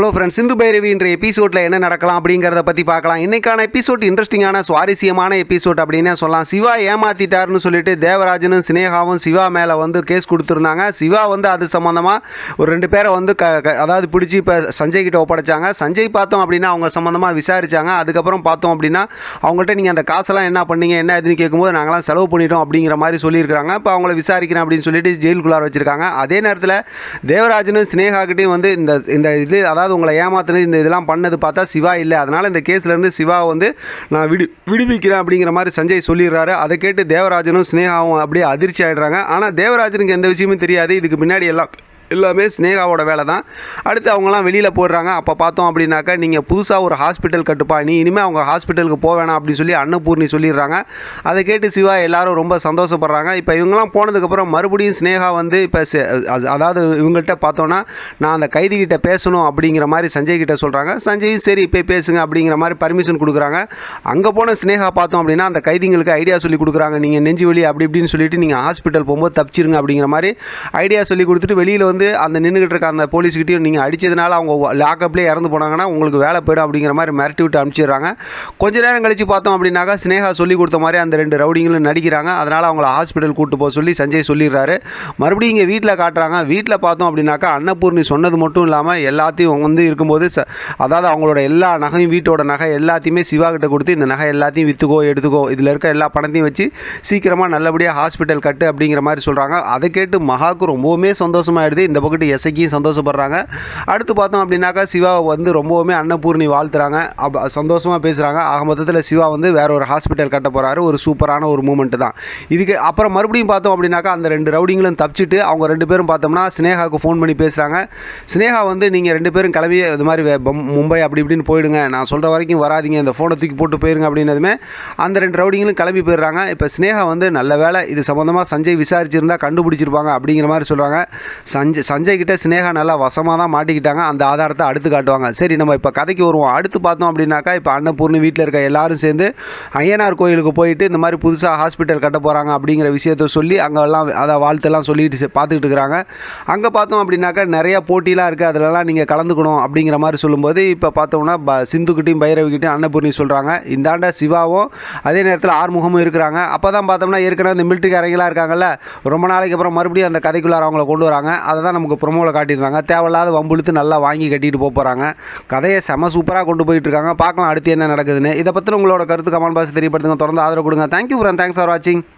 Hello friends சிந்து பைரவின்ற எபிசோடில் என்ன நடக்கலாம் அப்படிங்கிறத பற்றி பார்க்கலாம். இன்னைக்கான எபிசோட் இன்ட்ரெஸ்டிங்கான சுவாரஸ்யமான எபிசோட் அப்படின்னே சொல்லலாம். சிவா ஏமாத்திட்டாருன்னு சொல்லிட்டு தேவராஜனும் சினேகாவும் சிவா மேலே வந்து கேஸ் கொடுத்துருந்தாங்க. சிவா வந்து அது சம்மந்தமாக ஒரு ரெண்டு பேரை வந்து க க- அதாவது பிடிச்சி இப்போ சஞ்சய் கிட்ட ஒப்படைச்சாங்க. சஞ்சய் பார்த்தோம் அப்படின்னா அவங்க சம்மந்தமாக விசாரித்தாங்க அதுக்கப்புறம் பார்த்தோம் அப்படின்னா அவங்கள்ட்ட நீங்கள் அந்த காசெல்லாம் என்ன பண்ணீங்க என்ன இதுன்னு கேட்கும்போது நாங்களாம் செலவு பண்ணிட்டோம் அப்படிங்கிற மாதிரி சொல்லியிருக்காங்க இப்போ அவங்கள விசாரிக்கிறேன் அப்படின்னு சொல்லிட்டு ஜெயிலுக்குள்ளார வச்சுருக்காங்க. அதே நேரத்தில் தேவராஜனும் சினேகாக்கிட்டையும் வந்து இந்த இந்த இது அதாவது உங்களை ஏமாத்துனது இந்த இதெல்லாம் பண்ணது பார்த்தா சிவா இல்லை. அதனால் இந்த கேஸ்லேருந்து சிவா வந்து நான் விடு விடுவிக்கிறேன் அப்படிங்கிற மாதிரி சஞ்சய் சொல்லிடுறாரு. அதை கேட்டு தேவராஜனும் சினேகாவும் அப்படியே அதிர்ச்சி ஆகிடுறாங்க ஆனால் தேவராஜனுக்கு எந்த விஷயமும் தெரியாது. இதுக்கு பின்னாடி எல்லாம் எல்லாமே ஸ்னேகாவோட வேலை தான் அடுத்து அவங்களாம் வெளியில் போடுறாங்க அப்போ பார்த்தோம் அப்படின்னாக்கா நீங்கள் புதுசாக ஒரு ஹாஸ்பிட்டல் கட்டுப்பா நீ இனிமேல் அவங்க ஹாஸ்பிட்டலுக்கு போக வேணாம் அப்படின்னு சொல்லி அன்னபூர்ணி சொல்லிடுறாங்க. அதை கேட்டு சிவா எல்லாரும் ரொம்ப சந்தோஷப்படுறாங்க. இப்போ இவங்கெல்லாம் போனதுக்கப்புறம் மறுபடியும் ஸ்னேகா வந்து இப்போ அது- அதாவது இவங்கள்ட்ட பார்த்தோன்னா நான் அந்த கைதிகிட்ட பேசணும் அப்படிங்கிற மாதிரி சஞ்சய் கிட்ட சொல்கிறாங்க சஞ்சயும் சரி இப்போ பேசுங்க அப்படிங்கிற மாதிரி பர்மிஷன் கொடுக்குறாங்க. அங்கே போன ஸ்னேகா பார்த்தோம் அப்படின்னா அந்த கைதிங்களுக்கு ஐடியா சொல்லி கொடுக்குறாங்க. நீங்கள் நெஞ்சு வலி அப்படி இப்படின்னு சொல்லிட்டு நீங்கள் ஹாஸ்பிட்டல் போகும்போது தப்பிச்சிருங்க அப்படிங்கிற மாதிரி ஐடியா சொல்லி கொடுத்துட்டு வெளியில் வந்து அந்த நின்றுக்கிட்டு இருக்க அந்த போலீஸ்கிட்டையும் நீங்கள் அடித்ததுனால அவங்க லாக்அப்லேயே இறந்து போனாங்கன்னா உங்களுக்கு வேலை போயிடும் அப்படிங்கிற மாதிரி மிரட்டி விட்டு அனுப்பிச்சிடுறாங்க. கொஞ்ச நேரம் கழிச்சு பார்த்தோம் அப்படின்னாக்கா ஸ்னேகா சொல்லி கொடுத்த மாதிரி அந்த ரெண்டு ரவுடிங்களும் நடிக்கிறாங்க. அதனால் அவங்கள ஹாஸ்பிட்டல் கூட்டு போக சொல்லி சஞ்சய் சொல்லிடுறாரு. மறுபடியும் இங்கே வீட்டில் காட்டுறாங்க. வீட்டில் பார்த்தோம் அப்படின்னாக்கா அன்னபூர்ணி சொன்னது மட்டும் இல்லாமல் எல்லாத்தையும் வந்து இருக்கும்போது ச அதாவது அவங்களோட எல்லா நகையும் வீட்டோட நகை எல்லாத்தையுமே சிவா கிட்ட கொடுத்து இந்த நகை எல்லாத்தையும் விற்றுக்கோ எடுத்துக்கோ இதில் இருக்க எல்லா பணத்தையும் வச்சு சீக்கிரமாக நல்லபடியாக ஹாஸ்பிட்டல் கட்டு அப்படிங்கிற மாதிரி சொல்கிறாங்க அதை கேட்டு மகாவுக்கு ரொம்பவுமே சந்தோஷமாயிடுது. இந்த பக்கத்து எசைக்கும் சந்தோஷப்படுறாங்க. அடுத்து பார்த்தோம் அப்படின்னாக்கா சிவா வந்து ரொம்பவுமே அன்னபூர்ணி வாழ்த்துறாங்க. அப் சந்தோஷமாக பேசுகிறாங்க ஆக மொத்தத்தில் சிவா வந்து வேற ஒரு ஹாஸ்பிட்டல் கட்ட போகிறாரு ஒரு சூப்பரான ஒரு மூமெண்ட் தான். இதுக்கு அப்புறம் மறுபடியும் பார்த்தோம் அப்படின்னாக்கா அந்த ரெண்டு ரவுடிங்களும் தப்பிச்சிட்டு அவங்க ரெண்டு பேரும் பார்த்தோம்னா ஸ்னேகாவுக்கு ஃபோன் பண்ணி பேசுகிறாங்க ஸ்னேகா வந்து நீங்கள் ரெண்டு பேரும் கிளம்பி இது மாதிரி மும்பை அப்படி இப்படின்னு போயிடுங்க. நான் சொல்கிற வரைக்கும் வராதிங்க. இந்த ஃபோனை தூக்கி போட்டு போயிருங்க அப்படின்னதுமே அந்த ரெண்டு ரவுடிங்களும் கிளம்பி போயிடுறாங்க. இப்போ ஸ்னேகா வந்து நல்ல வேலை இது சம்மந்தமாக சஞ்சய் விசாரிச்சிருந்தா கண்டுபிடிச்சிருப்பாங்க அப்படிங்கிற மாதிரி சொல்கிறாங்க சஞ்சய் சஞ்சய் கிட்ட ஸ்னேகா நல்லா வசமாக தான் மாட்டிக்கிட்டாங்க. அந்த ஆதாரத்தை அடுத்து காட்டுவாங்க. சரி நம்ம இப்போ கதைக்கு வருவோம். அடுத்து பார்த்தோம் அப்படின்னாக்கா இப்போ அன்னபூர்ணி வீட்டில் இருக்க எல்லாரும் சேர்ந்து ஐயனார் கோயிலுக்கு போயிட்டு இந்த மாதிரி புதுசாக ஹாஸ்பிட்டல் கட்ட போகிறாங்க அப்படிங்கிற விஷயத்த சொல்லி அங்கே எல்லாம் அதை வாழ்த்தெல்லாம் சொல்லிட்டு பார்த்துக்கிட்டு இருக்கிறாங்க. அங்கே பார்த்தோம் அப்படின்னாக்கா நிறைய போட்டிலாம் இருக்குது அதிலலாம் நீங்கள் கலந்துக்கணும் அப்படிங்கிற மாதிரி சொல்லும்போது இப்போ பார்த்தோம்னா ப சிந்துக்கிட்டையும் பைரவிக்கிட்டையும் அன்னபூர்ணி சொல்கிறாங்க இந்தாண்ட சிவாவும் அதே நேரத்தில் ஆறுமுகமும் இருக்கிறாங்க. அப்போ தான் பார்த்தோம்னா ஏற்கனவே இந்த மிலிட்டரிக்காரங்களாம் இருக்காங்கல்ல ரொம்ப நாளைக்கு அப்புறம் மறுபடியும் அந்த கதைக்குள்ளார அவங்கள கொண்டு வராங்க. அதை தான் நமக்கு ப்ரொமோவில் காட்டியிருந்தாங்க தேவையில்லாத வம்புழுத்து நல்லா வாங்கி கட்டிட்டு போக போகிறாங்க கதையை செம சூப்பராக கொண்டு போயிட்டு இருக்காங்க. பார்க்கலாம் அடுத்து என்ன நடக்குதுன்னு. இதை பற்றி உங்களோட கருத்து கமெண்ட் பாக்ஸ் தெரியப்படுத்துங்க. தொடர்ந்து ஆதரவு கொடுங்க. தேங்க்யூ ஃப்ரெண்ட் தேங்க்ஸ் ஃபார் வாட்சிங்